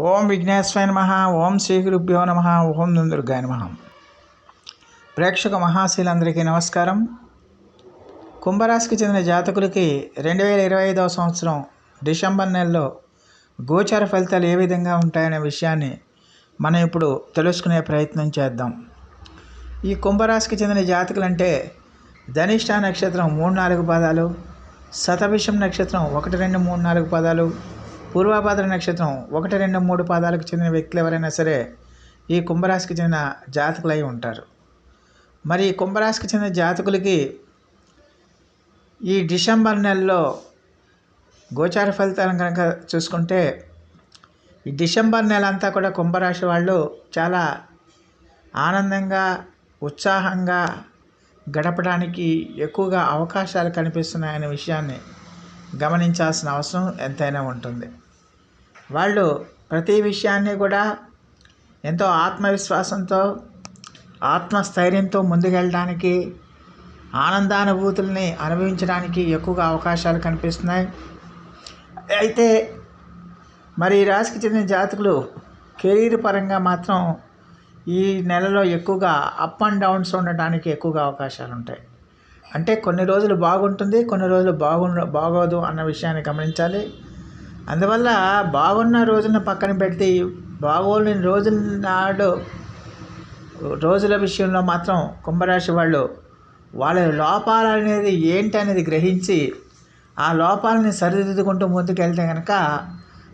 ఓం విఘ్నేశ్వర నమ ఓం శ్రీ గురుభ్యో నమ ఓం దుర్గాయ నమ. ప్రేక్షక మహాశీలందరికీ నమస్కారం. కుంభరాశికి చెందిన జాతకులకి రెండు వేల ఇరవై ఐదవ సంవత్సరం డిసెంబర్ నెలలో గోచార ఫలితాలు ఏ విధంగా ఉంటాయనే విషయాన్ని మనం ఇప్పుడు తెలుసుకునే ప్రయత్నం చేద్దాం. ఈ కుంభరాశికి చెందిన జాతకులు అంటే ధనిష్ట నక్షత్రం మూడు నాలుగు పాదాలు శతభిషం నక్షత్రం ఒకటి రెండు మూడు నాలుగు పదాలు పూర్వాభాద్ర నక్షత్రం ఒకటి రెండు మూడు పాదాలకు చెందిన వ్యక్తులు ఎవరైనా సరే ఈ కుంభరాశికి చెందిన జాతకులై ఉంటారు. మరి కుంభరాశికి చెందిన జాతకులకి ఈ డిసెంబర్ నెలలో గోచార ఫలితాలను కనుక చూసుకుంటే ఈ డిసెంబర్ నెల అంతా కూడా కుంభరాశి వాళ్ళు చాలా ఆనందంగా ఉత్సాహంగా గడపడానికి ఎక్కువగా అవకాశాలు కనిపిస్తున్నాయనే విషయాన్ని గమనించాల్సిన అవసరం ఎంతైనా ఉంటుంది. వాళ్ళు ప్రతి విషయాన్ని కూడా ఎంతో ఆత్మవిశ్వాసంతో ఆత్మస్థైర్యంతో ముందుకెళ్ళడానికి ఆనందానుభూతుల్ని అనుభవించడానికి ఎక్కువగా అవకాశాలు కనిపిస్తున్నాయి. అయితే మరి ఈ రాశికి చెందిన జాతకులు కెరీర్ పరంగా మాత్రం ఈ నెలలో ఎక్కువగా అప్ అండ్ డౌన్స్ ఉండడానికి ఎక్కువగా అవకాశాలు ఉంటాయి అంటే కొన్ని రోజులు బాగుంటుంది కొన్ని రోజులు బాగు బాగోదు అన్న విషయాన్ని గమనించాలి. అందువల్ల బాగున్న రోజులను పక్కన పెడితే బాగోలేని రోజుల నాడు రోజుల విషయంలో మాత్రం కుంభరాశి వాళ్ళు వాళ్ళ లోపాలు అనేది ఏంటి అనేది గ్రహించి ఆ లోపాలని సరిదిద్దుకుంటూ ముందుకెళ్తే కనుక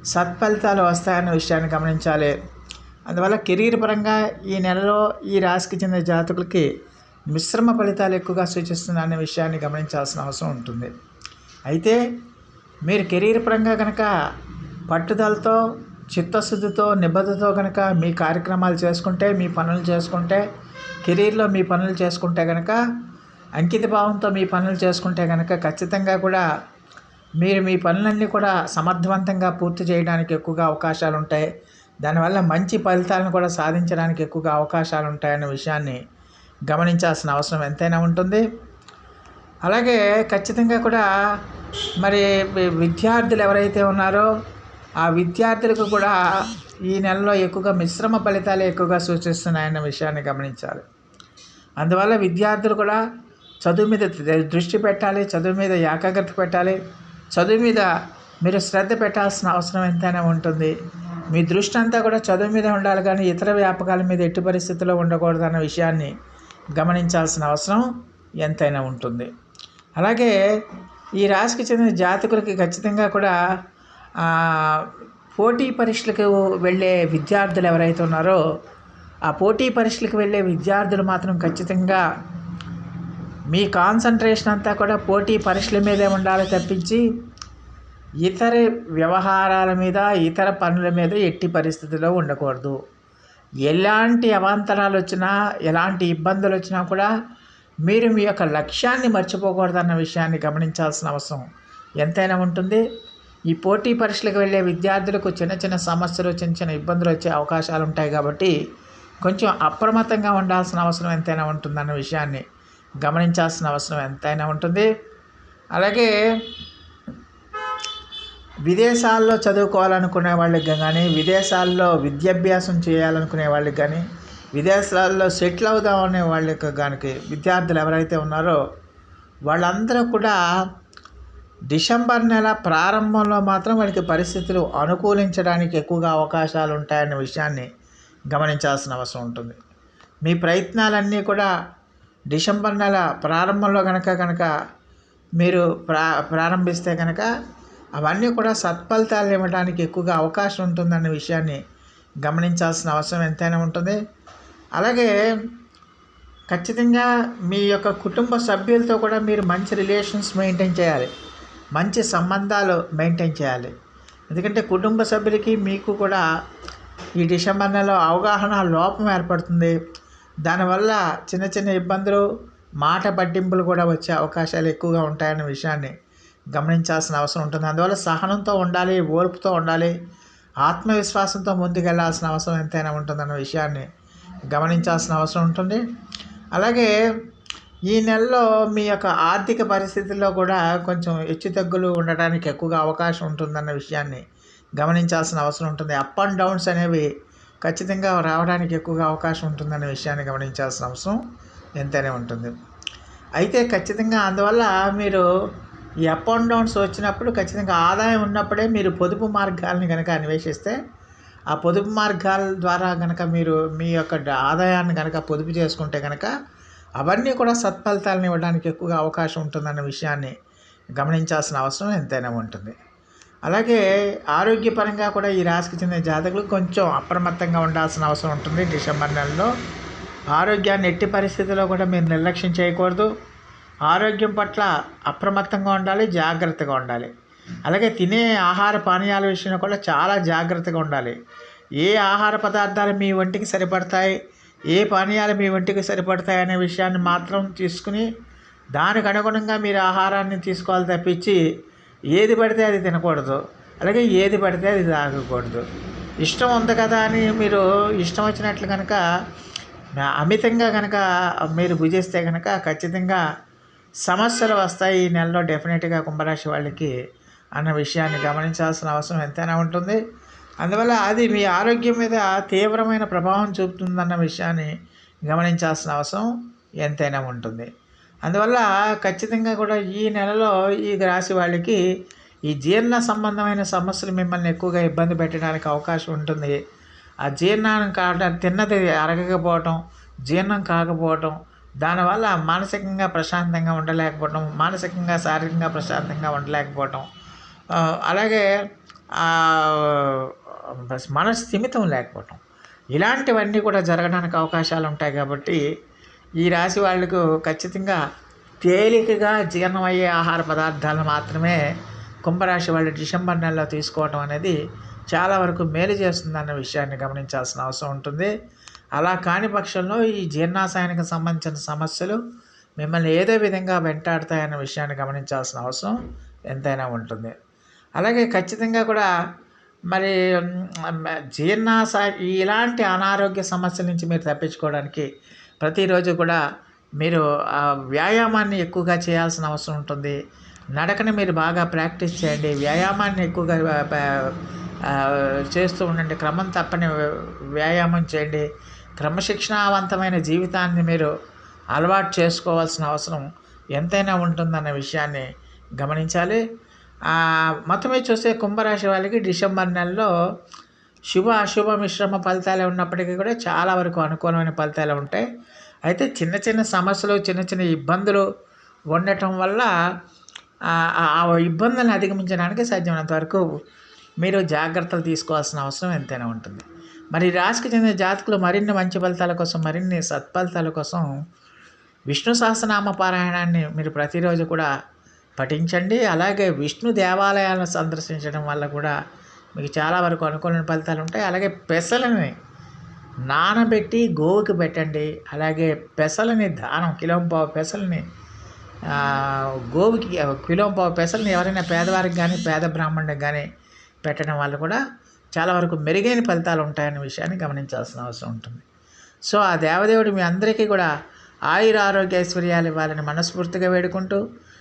సత్ఫలితాలు వస్తాయన్న విషయాన్ని గమనించాలి. అందువల్ల కెరీర్ పరంగా ఈ నెలలో ఈ రాశికి చెందిన జాతకులకి మిశ్రమ ఫలితాలు ఎక్కువగా సూచిస్తున్న విషయాన్ని గమనించాల్సిన అవసరం ఉంటుంది. అయితే మీరు కెరీర్ పరంగా కనుక పట్టుదలతో చిత్తశుద్ధితో నిబద్ధతో కనుక మీ కార్యక్రమాలు చేసుకుంటే మీ పనులు చేసుకుంటే కెరీర్లో మీ పనులు చేసుకుంటే కనుక అంకిత భావంతో మీ పనులు చేసుకుంటే కనుక ఖచ్చితంగా కూడా మీరు మీ పనులన్నీ కూడా సమర్థవంతంగా పూర్తి చేయడానికి ఎక్కువగా అవకాశాలు ఉంటాయి. దానివల్ల మంచి ఫలితాలను కూడా సాధించడానికి ఎక్కువగా అవకాశాలు ఉంటాయనే విషయాన్ని గమనించాల్సిన అవసరం ఎంతైనా ఉంటుంది. అలాగే ఖచ్చితంగా కూడా మరి విద్యార్థులు ఎవరైతే ఉన్నారో ఆ విద్యార్థులకు కూడా ఈ నెలలో ఎక్కువగా మిశ్రమ ఫలితాలు ఎక్కువగా సూచిస్తున్నాయన్న విషయాన్ని గమనించాలి. అందువల్ల విద్యార్థులు కూడా చదువు మీద దృష్టి పెట్టాలి చదువు మీద ఏకాగ్రత పెట్టాలి. చదువు మీద మీరు శ్రద్ధ పెట్టాల్సిన అవసరం ఎంతైనా ఉంటుంది. మీ దృష్టి అంతా కూడా చదువు మీద ఉండాలి కానీ ఇతర వ్యాపకాల మీద ఎట్టి పరిస్థితుల్లో ఉండకూడదు అన్న విషయాన్ని గమనించాల్సిన అవసరం ఎంతైనా ఉంటుంది. అలాగే ఈ రాశికి చెందిన జాతకులకి ఖచ్చితంగా కూడా పోటీ పరీక్షలకు వెళ్ళే విద్యార్థులు ఎవరైతే ఉన్నారో ఆ పోటీ పరీక్షలకు వెళ్ళే విద్యార్థులు మాత్రం ఖచ్చితంగా మీ కాన్సన్ట్రేషన్ అంతా కూడా పోటీ పరీక్షల మీదే ఉండాలి తప్పించి ఇతర వ్యవహారాల మీద ఇతర పనుల మీద ఎట్టి పరిస్థితుల్లో ఉండకూడదు. ఎలాంటి అవాంతరాలు వచ్చినా ఎలాంటి ఇబ్బందులు వచ్చినా కూడా మీరు మీ యొక్క లక్ష్యాన్ని మర్చిపోకూడదన్న విషయాన్ని గమనించాల్సిన అవసరం ఎంతైనా ఉంటుంది. ఈ పోటీ పరీక్షలకు వెళ్ళే విద్యార్థులకు చిన్న చిన్న సమస్యలు చిన్న చిన్న ఇబ్బందులు వచ్చే అవకాశాలు ఉంటాయి కాబట్టి కొంచెం అప్రమత్తంగా ఉండాల్సిన అవసరం ఎంతైనా ఉంటుందన్న విషయాన్ని గమనించాల్సిన అవసరం ఎంతైనా ఉంటుంది. అలాగే విదేశాల్లో చదువుకోవాలనుకునే వాళ్ళకి కానీ విదేశాల్లో విద్యాభ్యాసం చేయాలనుకునే వాళ్ళకి కానీ విదేశాల్లో సెటిల్ అవుదామనే వాళ్ళకి గానికి విద్యార్థులు ఎవరైతే ఉన్నారో వాళ్ళందరూ కూడా డిసెంబర్ నెల ప్రారంభంలో మాత్రం వాళ్ళకి పరిస్థితులు అనుకూలించడానికి ఎక్కువగా అవకాశాలు ఉంటాయనే విషయాన్ని గమనించాల్సిన అవసరం ఉంటుంది. మీ ప్రయత్నాలన్నీ కూడా డిసెంబర్ నెల ప్రారంభంలో కనుక కనుక మీరు ప్రా ప్రారంభిస్తే కనుక అవన్నీ కూడా సత్ఫలితాలు ఇవ్వడానికి ఎక్కువగా అవకాశం ఉంటుందన్న విషయాన్ని గమనించాల్సిన అవసరం ఎంతైనా ఉంటుంది. అలాగే ఖచ్చితంగా మీ యొక్క కుటుంబ సభ్యులతో కూడా మీరు మంచి రిలేషన్స్ మెయింటైన్ చేయాలి. మంచి సంబంధాలు మెయింటైన్ చేయాలి. ఎందుకంటే కుటుంబ సభ్యులకి మీకు కూడా ఈ డిసెంబర్ నెలలో అవగాహన లోపం ఏర్పడుతుంది. దానివల్ల చిన్న చిన్న ఇబ్బందులు మాట పట్టింపులు కూడా వచ్చే అవకాశాలు ఎక్కువగా ఉంటాయన్న విషయాన్ని గమనించాల్సిన అవసరం ఉంటుంది. అందువల్ల సహనంతో ఉండాలి ఓర్పుతో ఉండాలి ఆత్మవిశ్వాసంతో ముందుకెళ్ళాల్సిన అవసరం ఎంతైనా ఉంటుందన్న విషయాన్ని గమనించాల్సిన అవసరం ఉంటుంది. అలాగే ఈ నెలలో మీ యొక్క ఆర్థిక పరిస్థితుల్లో కూడా కొంచెం హెచ్చుతగ్గులు ఉండడానికి ఎక్కువగా అవకాశం ఉంటుందన్న విషయాన్ని గమనించాల్సిన అవసరం ఉంటుంది. అప్ అండ్ డౌన్స్ అనేవి ఖచ్చితంగా రావడానికి ఎక్కువగా అవకాశం ఉంటుందనే విషయాన్ని గమనించాల్సిన అవసరం ఎంతనే ఉంటుంది. అయితే ఖచ్చితంగా అందువల్ల మీరు ఈ అప్ అండ్ డౌన్స్ వచ్చినప్పుడు ఖచ్చితంగా ఆదాయం ఉన్నప్పుడే మీరు పొదుపు మార్గాలను కనుక అన్వేషిస్తే ఆ పొదుపు మార్గాల ద్వారా కనుక మీరు మీ యొక్క ఆదాయాన్ని కనుక పొదుపు చేసుకుంటే కనుక అవన్నీ కూడా సత్ఫలితాలను ఇవ్వడానికి ఎక్కువగా అవకాశం ఉంటుందన్న విషయాన్ని గమనించాల్సిన అవసరం ఎంతైనా ఉంటుంది. అలాగే ఆరోగ్యపరంగా కూడా ఈ రాశికి చెందిన జాతకులు కొంచెం అప్రమత్తంగా ఉండాల్సిన అవసరం ఉంటుంది డిసెంబర్ నెలలో. ఆరోగ్యాన్ని ఎట్టి పరిస్థితుల్లో కూడా మీరు నిర్లక్ష్యం చేయకూడదు. ఆరోగ్యం పట్ల అప్రమత్తంగా ఉండాలి జాగ్రత్తగా ఉండాలి. అలాగే తినే ఆహార పానీయాల విషయంలో కూడా చాలా జాగ్రత్తగా ఉండాలి. ఏ ఆహార పదార్థాలు మీ ఒంటికి సరిపడతాయి ఏ పానీయాలు మీ ఒంటికి సరిపడతాయి అనే విషయాన్ని మాత్రం తీసుకుని దానికి అనుగుణంగా మీరు ఆహారాన్ని తీసుకోవాలి తప్పించి ఏది పడితే అది తినకూడదు. అలాగే ఏది పడితే అది తాగకూడదు. ఇష్టం ఉంది కదా అని మీరు ఇష్టం వచ్చినట్లు కనుక అమితంగా కనుక మీరు భుజిస్తే కనుక ఖచ్చితంగా సమస్యలు వస్తాయి ఈ నెలలో. డెఫినెట్గా కుంభరాశి వాళ్ళకి అన్న విషయాన్ని గమనించాల్సిన అవసరం ఎంతైనా ఉంటుంది. అందువల్ల అది మీ ఆరోగ్యం మీద తీవ్రమైన ప్రభావం చూపుతుందన్న విషయాన్ని గమనించాల్సిన అవసరం ఎంతైనా ఉంటుంది. అందువల్ల ఖచ్చితంగా కూడా ఈ నెలలో ఈ రాశి వాళ్ళకి ఈ జీర్ణ సంబంధమైన సమస్యలు మిమ్మల్ని ఎక్కువగా ఇబ్బంది పెట్టడానికి అవకాశం ఉంటుంది. ఆ జీర్ణం కావడం తిన్నది అరగకపోవటం జీర్ణం కాకపోవటం దానివల్ల మానసికంగా ప్రశాంతంగా ఉండలేకపోవటం మానసికంగా శారీరకంగా ప్రశాంతంగా ఉండలేకపోవటం అలాగే మనస్థిమితం లేకపోవటం. ఇలాంటివన్నీ కూడా జరగడానికి అవకాశాలు ఉంటాయి కాబట్టి ఈ రాశి వాళ్ళకు ఖచ్చితంగా తేలికగా జీర్ణమయ్యే ఆహార పదార్థాలు మాత్రమే కుంభరాశి వాళ్ళు డిసెంబర్ నెలలో తీసుకోవటం అనేది చాలా వరకు మేలు చేస్తుందన్న విషయాన్ని గమనించాల్సిన అవసరం ఉంటుంది. అలా కాని పక్షంలో ఈ జీర్ణాశయానికి సంబంధించిన సమస్యలు మిమ్మల్ని ఏదో విధంగా వెంటాడుతాయన్న విషయాన్ని గమనించాల్సిన అవసరం ఎంతైనా ఉంటుంది. అలాగే ఖచ్చితంగా కూడా మరి మ్, ఇలాంటి అనారోగ్య సమస్యల నుంచి మీరు తప్పించుకోవడానికి ప్రతిరోజు కూడా మీరు ఆ వ్యాయామాన్ని ఎక్కువగా చేయాల్సిన అవసరం ఉంటుంది. నడకని మీరు బాగా ప్రాక్టీస్ చేయండి. వ్యాయామాన్ని ఎక్కువగా చేస్తూ ఉండండి. క్రమం తప్పని వ్యాయామం చేయండి. క్రమశిక్షణావంతమైన జీవితాన్ని మీరు అలవాటు చేసుకోవాల్సిన అవసరం ఎంతైనా ఉంటుందన్న విషయాన్ని గమనించాలి. మొత్తం మీద చూస్తే కుంభరాశి వాళ్ళకి డిసెంబర్ నెలలో శుభ అశుభ మిశ్రమ ఫలితాలు ఉన్నప్పటికీ కూడా చాలా వరకు అనుకూలమైన ఫలితాలు ఉంటాయి. అయితే చిన్న చిన్న సమస్యలు చిన్న చిన్న ఇబ్బందులు ఉండటం వల్ల ఆ ఇబ్బందులను అధిగమించడానికి సాధ్యమైనంత వరకు మీరు జాగ్రత్తలు తీసుకోవాల్సిన అవసరం ఎంతైనా ఉంటుంది. మరి రాశికి చెందిన జాతకులు మరిన్ని మంచి ఫలితాల కోసం మరిన్ని సత్ఫలితాల కోసం విష్ణు సహస్రనామ పారాయణాన్ని మీరు ప్రతిరోజు కూడా పఠించండి. అలాగే విష్ణు దేవాలయాలను సందర్శించడం వల్ల కూడా మీకు చాలా వరకు అనుకూలమైన ఫలితాలు ఉంటాయి. అలాగే పెసలని నానబెట్టి గోవుకి పెట్టండి. అలాగే పెసలని దానం కిలోంపావు పెసలని ఆ, గోవుకి కిలోంపావు పెసలని ఎవరైనా పేదవారికి కానీ పేద బ్రాహ్మణుడికి కానీ పెట్టడం వల్ల కూడా చాలా వరకు మెరుగైన ఫలితాలు ఉంటాయనే విషయాన్ని గమనించాల్సిన అవసరం ఉంటుంది. సో ఆ దేవదేవుడు మీ అందరికీ కూడా ఆయుర ఆరోగ్య ఐశ్వర్యాలు ఇవ్వాలని మనస్ఫూర్తిగా వేడుకుంటూ